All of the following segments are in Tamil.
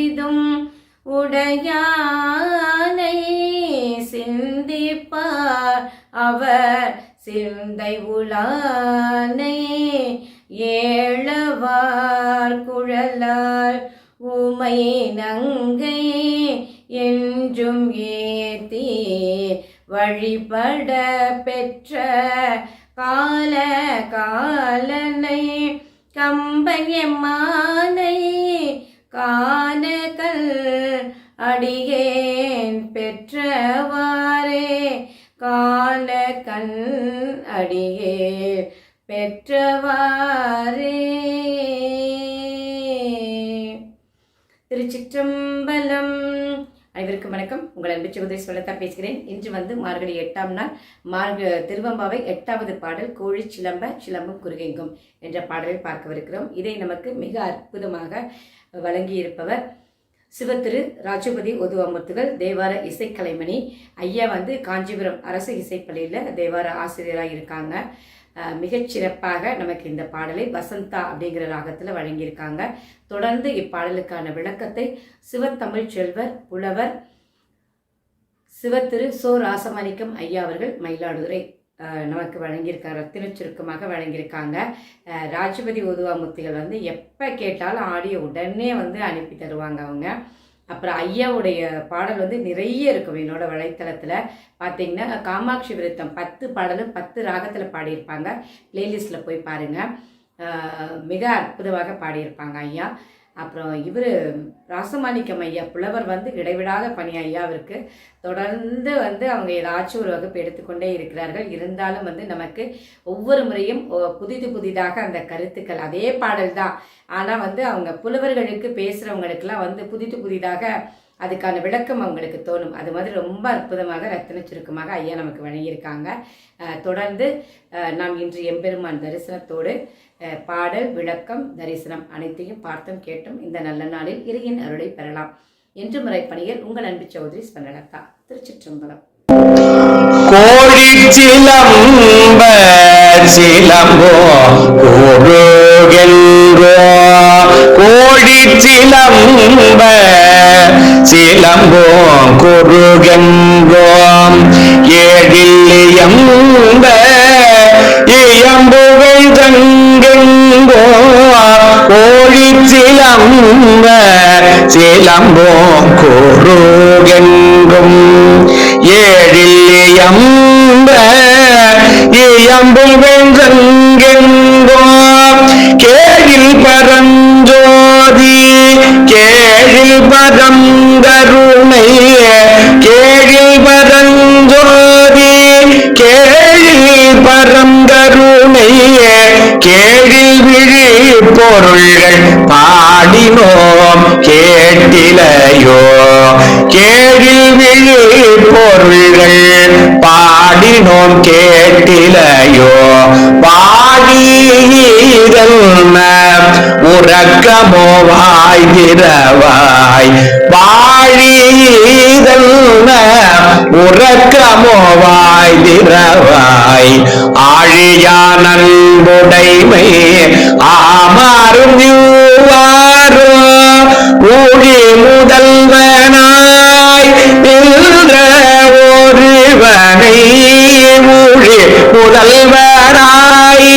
தான் பெரிதும் உடையானை சிந்திப்பார் அவர். சிந்தை உலானை ஏழவார் குழலார். உமை நங்கை என்றும் ஏத்தி வழிபட பெற்ற கால காலனை கம்பயமானை காணகல் அடியேன் பெற்றவாரே காணகல் அடியே பெற்றவாரே திருச்சிற்றம்பலம் அனைவருக்கும் வணக்கம். உங்கள் அன்பு சகோதரி சொல்லத்தா பேசுகிறேன். இன்று வந்து மார்கழி எட்டாம் நாள் மார்க திருவம்பாவை எட்டாவது பாடல் கோழி சிலம்ப சிலம்பும் குறுகெங்கும் என்ற பாடலை பார்க்கவிருக்கிறோம். இதை நமக்கு மிக அற்புதமாக வழங்கியிருப்பவர் சிவத்திரு ராஜபதி ஒதுவமுத்துகள் தேவார இசைக்கலைமணி. ஐயா வந்து காஞ்சிபுரம் அரசு இசைப்பள்ளியில் தேவார ஆசிரியராக இருக்காங்க மிகச்சிறப்பாக நமக்கு இந்த பாடலை வசந்தா அப்படிங்கிற ராகத்தில் வழங்கியிருக்காங்க. தொடர்ந்து இப்பாடலுக்கான விளக்கத்தை சிவத்தமிழ் செல்வர் புலவர் சிவத்திரு சோ ராசமாணிக்கம் ஐயா அவர்கள் மயிலாடுதுறை நமக்கு வழங்கியிருக்காங்க திருச்சுருக்கமாக வழங்கியிருக்காங்க. அஹ், ராஜபதி ஓதுவாமூர்த்திகள் வந்து எப்போ கேட்டாலும் ஆடியோ உடனே வந்து அனுப்பி தருவாங்க அவங்க. அப்புறம் ஐயாவுடைய பாடல் வந்து நிறைய இருக்கும் என்னோட வலைத்தளத்தில். பார்த்தீங்கன்னா காமாட்சி விருத்தம் பத்து பாடலும் பத்து ராகத்தில் பாடியிருப்பாங்க. பிளேலிஸ்ட்டில் போய் பாருங்கள் மிக அற்புதமாக பாடியிருப்பாங்க ஐயா. அப்புறம் இவர் ராசமாணிக்கம் ஐயா புலவர் வந்து இடைவிடாத பணி ஐயாவிற்கு தொடர்ந்து வந்து அவங்க ஏதாச்சும் ஒரு வகுப்பு எடுத்துக்கொண்டே இருக்கிறார்கள். இருந்தாலும் வந்து நமக்கு ஒவ்வொரு முறையும் புதிது புதிதாக அந்த கருத்துக்கள் அதே பாடல் தான். ஆனால் வந்து அவங்க புலவர்களுக்கு பேசுகிறவங்களுக்கெல்லாம் வந்து புதிது புதிதாக அதுக்கான விளக்கம் அவங்களுக்கு தோணும். அது மாதிரி ரொம்ப அற்புதமாக ரத்தின சுருக்கமாக ஐயா நமக்கு வழங்கியிருக்காங்க. தொடர்ந்து நாம் இன்று எம்பெருமான் தரிசனத்தோடு பாடல் விளக்கம் தரிசனம் அனைத்தையும் பார்த்தும் கேட்டும். இந்த நல்ல நாளில் இறையின் அருளை பெறலாம். என்று முறைப்பணியில் உங்கள் அன்பு சௌதரி ஸ்பந்தலதா திருச்சிற்றம்பலம். கோழி சிலம்ப சிலம்போ கூறுகின்றோ கோழி சிலம்ப சிலம்போ குறுகின்றோம் ஏழில் எம்ப இயம்போ. சிலம்ப சிலம்போ கூறுகின்றும் ஏழில் இயம்ப இயம்பும் வென்றெங்கெங்கோ கேழில் பரஞ்சோதி கேழில் பரந்தருணை. உறக்கமோ வாய் திறவாய். வாழிதல் உறக்கமோ வாய் திறவாய் ஆழியான் ஆமாறும் இவ்வாறு ஊழி முதல்வனாய் நின்ற ஒருவனை ஊழி முதல்வனாய்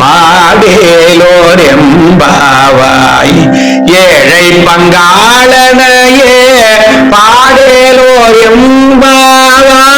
பாடேலோர் எம்பாவாய் ஏழை பங்காளனையே பாடேலோர் எம்பாவாய் எம்பாவாய்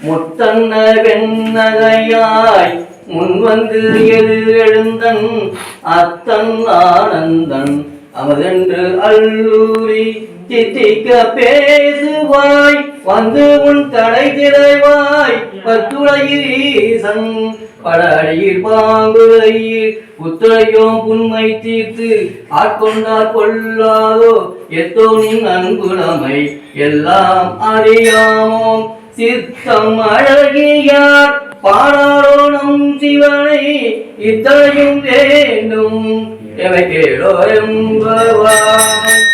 முத்தன்ன வெண்ணகையாய் முன்வந்து எழுந்தன் அத்தன் ஆனந்தன் அமதென்று அல்லூரி சித்திக்க பேசுவாய் வந்து உன் தடை திரைவாய் பத்துளையீசன் படடியில் பாங்குலையில் புத்துழையோம் புண்மை தீர்த்து ஆட்கொண்டால் கொள்ளாதோ எத்தோ நின் அன்புலமை எல்லாம் அறியாமோம் சித்தம் அழகியார் பாடாரோ சிவனை இத்தனையும் வேண்டும் எவை கேளோ என்பவாய்